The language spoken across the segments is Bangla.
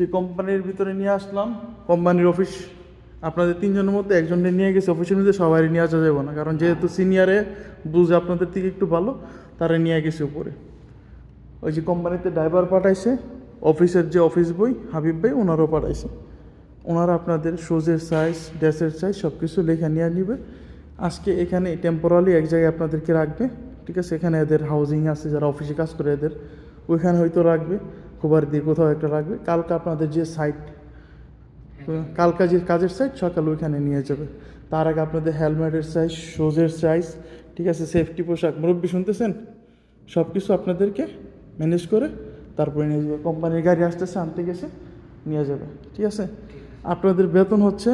যে কোম্পানির ভিতরে নিয়ে আসলাম কোম্পানির অফিস আপনাদের তিনজনের মধ্যে একজনকে নিয়ে গেছে অফিসের মধ্যে সবাই নিয়ে আসা যাবে না কারণ যেহেতু সিনিয়রে বুঝে আপনাদের থেকে একটু ভালো তারা নিয়ে গেছে উপরে। ওই যে কোম্পানিতে ড্রাইভার পাঠাইছে অফিসের যে অফিস বই হাবিব ভাই ওনারও পাঠাইছে। ওনারা আপনাদের শুজের সাইজ ড্রেসের সাইজ সব কিছু লেখা নিয়ে নিবে। আজকে এখানে টেম্পোরালি এক জায়গায় আপনাদেরকে রাখবে ঠিক আছে? এখানে এদের হাউজিং আছে যারা অফিসে কাজ করে এদের ওইখানে হয়তো রাখবে। খোবার দিয়ে কোথাও একটা রাখবে। কালকে আপনাদের যে সাইট কাল যে কাজের সাইজ সকাল ওইখানে নিয়ে যাবে। তার আগে আপনাদের হেলমেটের সাইজ শুজের সাইজ ঠিক আছে সেফটি পোশাক। মুরব্বী শুনতেছেন? সব কিছু আপনাদেরকে ম্যানেজ করে তারপরে নিয়ে যাবে। কোম্পানির গাড়ি আসতেছে, আনতে গেছে, নিয়ে যাবে, ঠিক আছে? আপনাদের বেতন হচ্ছে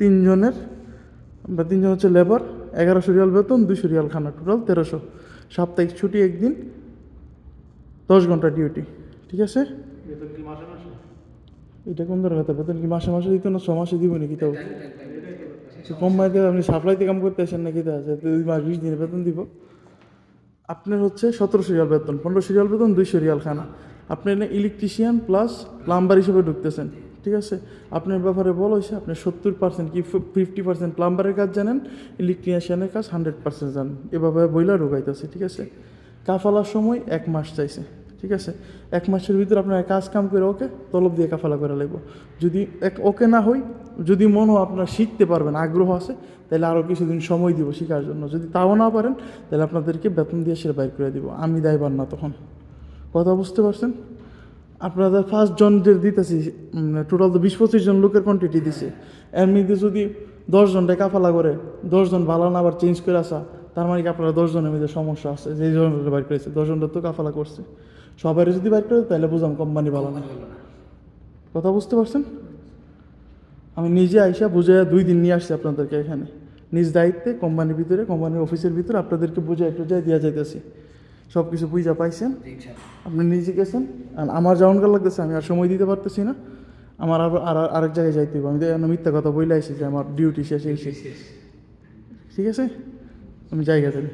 তিনজনের বা তিনজন হচ্ছে লেবার এগারোশো রিয়াল বেতন দুশো রিয়াল খানা টোটাল তেরোশো। সাপ্তাহিক ছুটি একদিন, দশ ঘণ্টা ডিউটি ঠিক আছে? বেতন কি মাসে মাসে? এটা কোন ধরনের বেতন? বেতন কি মাসে মাসে দিত না ছ মাসে দিব নাকি তাও? কোম্পানিতে আপনি সাপ্লাইতে কাম করতে আসেন নাকি তা? আছে দুই মাস বিশ দিনে বেতন দিব। আপনার হচ্ছে সতেরোশো রিয়াল বেতন পনেরোশো রিয়াল বেতন দুইশো রিয়াল খানা। আপনি এখানে ইলেকট্রিশিয়ান প্লাস প্লাম্বার হিসেবে ঢুকতেছেন ঠিক আছে? আপনার ব্যাপারে বলা হয়েছে আপনি সত্তর পার্সেন্ট কি ফিফটি পার্সেন্ট প্লাম্বারের কাজ জানেন ইলেকট্রিশিয়ানের কাজ হান্ড্রেড পার্সেন্ট জানেন। এভাবে বইলা ঢুকাইতেছে ঠিক আছে? কাফালার সময় এক মাস চাইছে। ঠিক আছে? এক মাসের ভিতরে আপনার কাজ কাম করে ওকে তলব দিয়ে কাফালা করে লাগবো। যদি এক ওকে না হই, যদি মনে হয় আপনার শিখতে পারবেন, আগ্রহ আছে, তাহলে আরও কিছুদিন সময় দিব শেখার জন্য। যদি তাও না পারেন, তাহলে আপনাদেরকে বেতন দিয়ে সেটা বাইর করে দিব। আমি দায়বার না তখন। কথা বুঝতে পারছেন? আপনাদের ফার্স্ট জন জনদের দিতেছি টোটাল তো বিশ পঁচিশ জন লোকের কোয়ান্টিটি দিছে। মধ্যে যদি দশ জনটায় কাফালা করে দশজন ভালো না আবার চেঞ্জ করে আসা, তার মানে কি আপনারা দশজনের মধ্যে সমস্যা আছে? যে জনটা বাইর করেছে দশজনটা তো কাফালা করছে। সবাই যদি বাইর করে তাহলে বুঝলাম কোম্পানি ভালো না। কথা বুঝতে পারছেন? আমি নিজে আইসা বুঝে দুই দিন নিয়ে আসছি আপনাদেরকে এখানে। নিজ দায়িত্বে কোম্পানির ভিতরে কোম্পানির অফিসের ভিতরে আপনাদেরকে বুঝে টুঝাই দেওয়া যাইতেছি। সব কিছু বুঝা পাইছেন? আপনি নিজে গেছেন? আর আমার যেমন কাল লাগতেছে আমি আর সময় দিতে পারতেছি না। আমার আবার আর আরেক জায়গায় যাইতে হবে আমি তো মিথ্যা কথা বইলে আসি যে আমার ডিউটি শেষ এই শেষ ঠিক আছে? আমি জায়গা দেবে